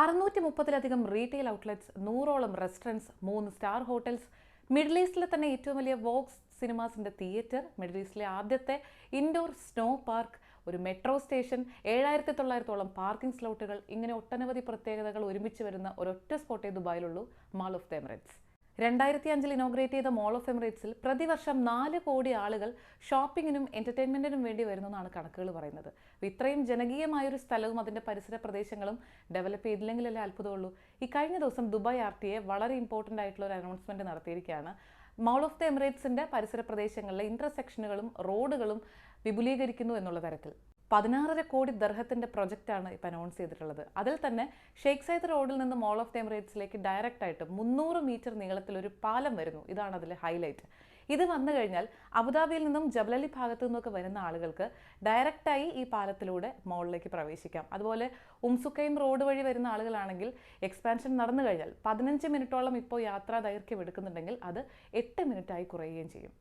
അറുന്നൂറ്റി മുപ്പതിലധികം retail outlets നൂറോളം റെസ്റ്റോറന്റ്സ് മൂന്ന് സ്റ്റാർ ഹോട്ടൽസ് മിഡിൽ ഈസ്റ്റിലെ തന്നെ ഏറ്റവും വലിയ വോക്സ് സിനിമാസിന്റെ തിയേറ്റർ മിഡിൽ ഈസ്റ്റിലെ ആദ്യത്തെ ഇൻഡോർ സ്നോ പാർക്ക് ഒരു മെട്രോ സ്റ്റേഷൻ ഏഴായിരത്തി തൊള്ളായിരത്തോളം പാർക്കിംഗ് സ്ലോട്ടുകൾ ഇങ്ങനെ ഒട്ടനവധി പ്രത്യേകതകൾ ഒരുമിച്ച് വരുന്ന ഒരൊറ്റ സ്പോട്ടേ ദുബായിലുള്ളൂ മാൾ ഓഫ് ദ എമിറേറ്റ്സ്. രണ്ടായിരത്തി അഞ്ചിൽ ഇനോഗ്രേറ്റ് ചെയ്ത മോൾ ഓഫ് എമിറേറ്റ്സിൽ പ്രതിവർഷം നാല് കോടി ആളുകൾ ഷോപ്പിങ്ങിനും എന്റർടൈൻമെന്റിനും വേണ്ടി വരുന്നു എന്നാണ് കണക്കുകൾ പറയുന്നത്. ഇത്രയും ജനകീയമായൊരു സ്ഥലവും അതിന്റെ പരിസര പ്രദേശങ്ങളും ഡെവലപ്പ് ചെയ്തില്ലെങ്കിലല്ലേ അത്ഭുതമുള്ളൂ. ഈ കഴിഞ്ഞ ദിവസം ദുബായ് ആർ ടി എ വളരെ ഇമ്പോർട്ടന്റ് ആയിട്ടുള്ള ഒരു അനൗൺസ്മെന്റ് നടത്തിയിരിക്കുകയാണ്. മോൾ ഓഫ് ദ എമിറേറ്റ്സിന്റെ പരിസര പ്രദേശങ്ങളിലെ ഇന്റർസെക്ഷനുകളും റോഡുകളും വിപുലീകരിക്കുന്നു എന്നുള്ള തരത്തിൽ. പതിനാറര കോടി ദർഹത്തിന്റെ പ്രൊജക്റ്റാണ് ഇപ്പോൾ അനൗൺസ് ചെയ്തിട്ടുള്ളത്. അതിൽ തന്നെ ഷെയ്ഖ് സൈദ് റോഡിൽ നിന്ന് മോൾ ഓഫ് എമിറേറ്റ്സിലേക്ക് ഡയറക്റ്റ് ആയിട്ട് മുന്നൂറ് മീറ്റർ നീളത്തിലൊരു പാലം വരുന്നു. ഇതാണ് അതിലെ ഹൈലൈറ്റ് ഇത് വന്നു കഴിഞ്ഞാൽ അബുദാബിയിൽ നിന്നും ജബലലി ഭാഗത്തു നിന്നൊക്കെ വരുന്ന ആളുകൾക്ക് ഡയറക്റ്റായി ഈ പാലത്തിലൂടെ മോളിലേക്ക് പ്രവേശിക്കാം. അതുപോലെ ഉംസുക്കൈം റോഡ് വഴി വരുന്ന ആളുകളാണെങ്കിൽ എക്സ്പാൻഷൻ നടന്നു കഴിഞ്ഞാൽ പതിനഞ്ച് മിനിറ്റോളം ഇപ്പോൾ യാത്രാ ദൈർഘ്യം എടുക്കുന്നുണ്ടെങ്കിൽ അത് എട്ട് മിനിറ്റായി കുറയുകയും ചെയ്യും.